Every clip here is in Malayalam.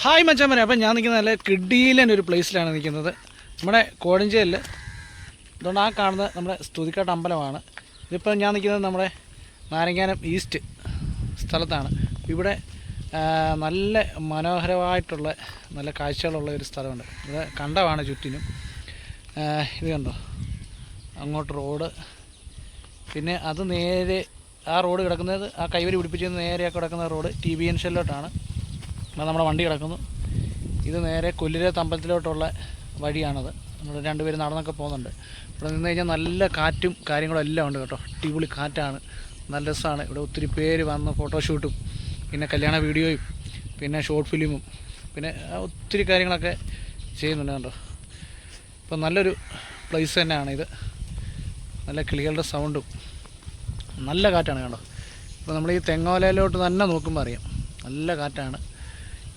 ഹായ് മച്ചാമനെ അപ്പം ഞാൻ നിൽക്കുന്ന നല്ല കിഡിയിലൻ ഒരു പ്ലേസിലാണ് നിൽക്കുന്നത്. നമ്മുടെ കോഴഞ്ചേരിൽ. അതുകൊണ്ട് ആ കാണുന്നത് നമ്മുടെ സ്തുതിക്കാട്ട് അമ്പലമാണ്. ഇതിപ്പോൾ ഞാൻ നിൽക്കുന്നത് നമ്മുടെ നാരങ്ങാനം ഈസ്റ്റ് സ്ഥലത്താണ്. ഇവിടെ നല്ല മനോഹരമായിട്ടുള്ള നല്ല കാഴ്ചകളുള്ള ഒരു സ്ഥലമുണ്ട്. ഇത് കണ്ടമാണ് ചുറ്റിനും. ഇത് കണ്ടോ? അങ്ങോട്ട് റോഡ് പിന്നെ അത് നേരെ ആ റോഡ് കിടക്കുന്നത് ആ കൈവരി പിടിപ്പിച്ച് നേരെയൊക്കെ കിടക്കുന്ന റോഡ് ടി ബി എൻ ഷെല്ലോട്ടാണ് നമ്മുടെ വണ്ടി കിടക്കുന്നു. ഇത് നേരെ കൊല്ലിര തമ്പലത്തിലോട്ടുള്ള വഴിയാണത്. നമ്മൾ രണ്ടുപേരും നടന്നൊക്കെ പോകുന്നുണ്ട്. ഇവിടെ നിന്ന് കഴിഞ്ഞാൽ നല്ല കാറ്റും കാര്യങ്ങളും എല്ലാം ഉണ്ട് കേട്ടോ. അടിപൊളി കാറ്റാണ്. നല്ല രസമാണ് ഇവിടെ ഒത്തിരി പേര് വന്ന് ഫോട്ടോഷൂട്ടും പിന്നെ കല്യാണ വീഡിയോയും പിന്നെ ഷോർട്ട് ഫിലിമും പിന്നെ ഒത്തിരി കാര്യങ്ങളൊക്കെ ചെയ്യുന്നുണ്ട് കേട്ടോ ഇപ്പം നല്ലൊരു പ്ലേസ് തന്നെയാണ് ഇത്. നല്ല കിളികളുടെ സൗണ്ടും നല്ല കാറ്റാണ് കേട്ടോ ഇപ്പോൾ നമ്മൾ ഈ തെങ്ങോലയിലോട്ട് തന്നെ നോക്കുമ്പോൾ അറിയാം. നല്ല കാറ്റാണ്.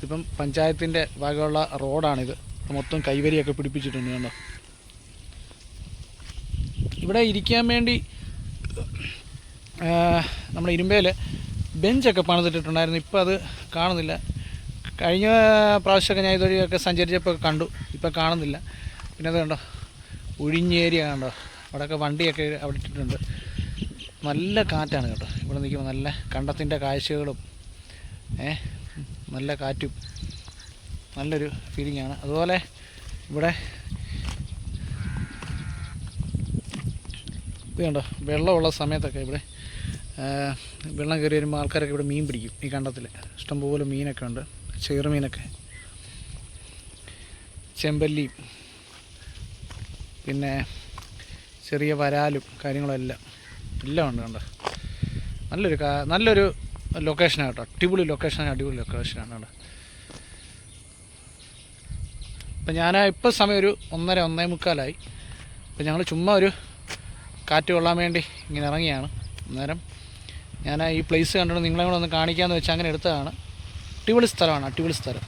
ഇപ്പം പഞ്ചായത്തിന്റെ ഭാഗമുള്ള റോഡാണിത്. മൊത്തം കൈവരിയൊക്കെ പിടിപ്പിച്ചിട്ടുണ്ട് കണ്ടോ? ഇവിടെ ഇരിക്കാൻ വേണ്ടി നമ്മുടെ ഇരുമ്പയിൽ ബെഞ്ചൊക്കെ പണിതിട്ടിട്ടുണ്ടായിരുന്നു. ഇപ്പോൾ അത് കാണുന്നില്ല. കഴിഞ്ഞ പ്രാവശ്യമൊക്കെ ഞാൻ ഇതുവഴിയൊക്കെ സഞ്ചരിച്ചപ്പോൾ കണ്ടു. ഇപ്പോൾ കാണുന്നില്ല. പിന്നെ അത് കണ്ടോ? ഒഴിഞ്ഞേരിയ കണ്ടോ? അവിടെയൊക്കെ വണ്ടിയൊക്കെ അവിടെ ഇട്ടിട്ടുണ്ട്. നല്ല കാറ്റാണ് കേട്ടോ. ഇവിടെ നിൽക്കുമ്പോൾ നല്ല കണ്ടത്തിന്റെ കാഴ്ചകളും ഏ നല്ല കാറ്റും നല്ലൊരു ഫീലിംഗ് ആണ്. അതുപോലെ ഇവിടെ ഇതുണ്ടോ വെള്ളമുള്ള സമയത്തൊക്കെ ഇവിടെ വെള്ളം കയറി വരുമ്പോൾ ആൾക്കാരൊക്കെ ഇവിടെ മീൻ പിടിക്കും ഈ കണ്ടത്തിൽ ഇഷ്ടംപോലെ മീനൊക്കെ ഉണ്ട്. ചെറുമീനൊക്കെ. ചെമ്പല്ലിയും പിന്നെ ചെറിയ വരാലും കാര്യങ്ങളും എല്ലാം എല്ലാം ഉണ്ട് കണ്ടോ? നല്ലൊരു നല്ലൊരു ലൊക്കേഷനാണ് കേട്ടോ അടിപൊളി ലൊക്കേഷൻ അടിപൊളി ലൊക്കേഷനാണ് കേട്ടോ അപ്പം ഞാൻ ഇപ്പോൾ സമയം ഒരു ഒന്നര ഒന്നേ മുക്കാലായി. അപ്പം ഞങ്ങൾ ചുമ്മാ ഒരു കാറ്റ് കൊള്ളാൻ വേണ്ടി ഇങ്ങനെ ഇറങ്ങിയാണ്. അന്നേരം ഞാൻ ഈ പ്ലേസ് കണ്ടിട്ട് നിങ്ങളെ കൂടെ ഒന്ന് കാണിക്കാമെന്ന് വെച്ചാൽ അങ്ങനെ എടുത്തതാണ്. അടിപൊളി സ്ഥലമാണ് അടിപൊളി സ്ഥലം.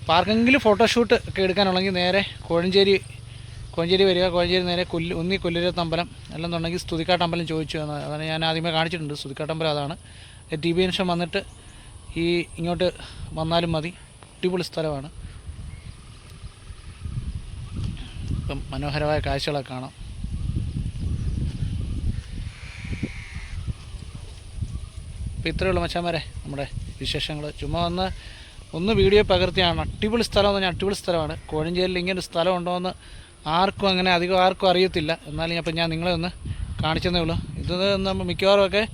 അപ്പോൾ ഫോട്ടോഷൂട്ട് ഒക്കെ എടുക്കാനുള്ളെങ്കിൽ നേരെ കോഴഞ്ചേരി കോഴഞ്ചേരി വരിക കോഴഞ്ചേരി നേരെ കൊല്ലി ഒന്നി കൊല്ലിരത്ത് അമ്പലം അല്ലെന്നുണ്ടെങ്കിൽ സ്തുതിക്കാട്ടമ്പലം ചോദിച്ചു അതാണ് ഞാൻ ആദ്യമേ കാണിച്ചിട്ടുണ്ട്. സ്തുതിക്കാട്ടമ്പലം അതാണ്. ടി ബി ജംഗ്ഷൻ വന്നിട്ട് ഈ ഇങ്ങോട്ട് വന്നാലും മതി. അടിപൊളി സ്ഥലമാണ്. ഇപ്പം മനോഹരമായ കാഴ്ചകളൊക്കെ കാണാം. അപ്പോൾ ഇത്രയേ ഉള്ളൂ മച്ചാന്മാരെ നമ്മുടെ വിശേഷങ്ങൾ. ചുമ്മാ വന്ന് ഒന്ന് വീഡിയോ പകർത്തിയാണ്. അടിപൊളി സ്ഥലം എന്ന് പറഞ്ഞാൽ അടിപൊളി സ്ഥലമാണ്. കോഴഞ്ചേരിയിൽ ഇങ്ങനെ ഒരു സ്ഥലം ഉണ്ടോയെന്ന് ആർക്കും അങ്ങനെ അധികം ആർക്കും അറിയത്തില്ല. എന്നാലും അപ്പം ഞാൻ നിങ്ങളെ ഒന്ന് കാണിച്ചതേ ഉള്ളൂ. ഇത് നമ്മൾ മിക്കവാറും ഒക്കെ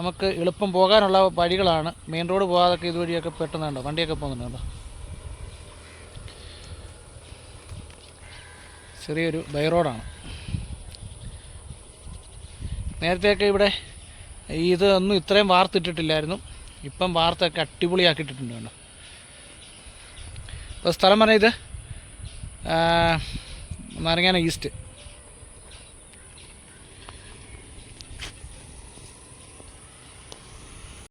നമുക്ക് എളുപ്പം പോകാനുള്ള വഴികളാണ്. മെയിൻ റോഡ് പോകാതൊക്കെ ഇതുവഴിയൊക്കെ പെട്ടെന്നുണ്ടോ വണ്ടിയൊക്കെ പോകുന്നുണ്ടോ ചെറിയൊരു ബൈ റോഡാണ്. നേരത്തെയൊക്കെ ഇവിടെ ഇത് ഒന്നും ഇത്രയും വാർത്തിട്ടിട്ടില്ലായിരുന്നു. ഇപ്പം വാർത്തൊക്കെ അടിപൊളിയാക്കിയിട്ടിട്ടുണ്ട് കേട്ടോ അപ്പോൾ സ്ഥലം പറഞ്ഞാൽ ഇത് നാരങ്ങാന ഈസ്റ്റ്.